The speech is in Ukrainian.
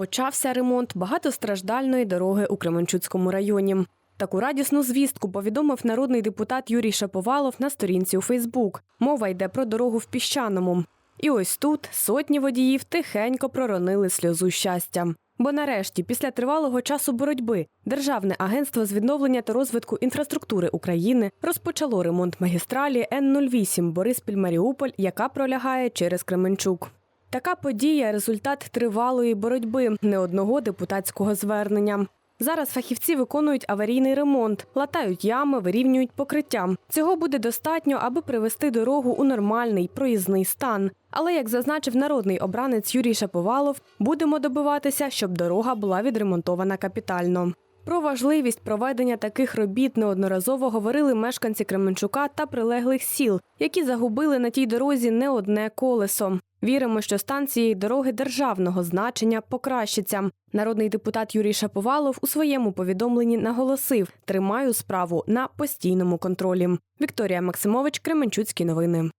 Почався ремонт багатостраждальної дороги у Кременчуцькому районі. Таку радісну звістку повідомив народний депутат Юрій Шаповалов на сторінці у Фейсбук. Мова йде про дорогу в піщаному. І ось тут сотні водіїв тихенько проронили сльозу щастя. Бо нарешті, після тривалого часу боротьби, Державне агентство з відновлення та розвитку інфраструктури України розпочало ремонт магістралі Н-08 Бориспіль-Маріуполь, яка пролягає через Кременчук. Така подія результат тривалої боротьби, не одного депутатського звернення. Зараз фахівці виконують аварійний ремонт, латають ями, вирівнюють покриття. Цього буде достатньо, аби привести дорогу у нормальний проїзний стан. Але, як зазначив народний обранець Юрій Шаповалов, будемо добиватися, щоб дорога була відремонтована капітально. Про важливість проведення таких робіт неодноразово говорили мешканці Кременчука та прилеглих сіл, які загубили на тій дорозі не одне колесо. Віримо, що стан цієї дороги державного значення покращиться. Народний депутат Юрій Шаповалов у своєму повідомленні наголосив: тримаю справу на постійному контролі. Вікторія Максимович, Кременчуцькі новини.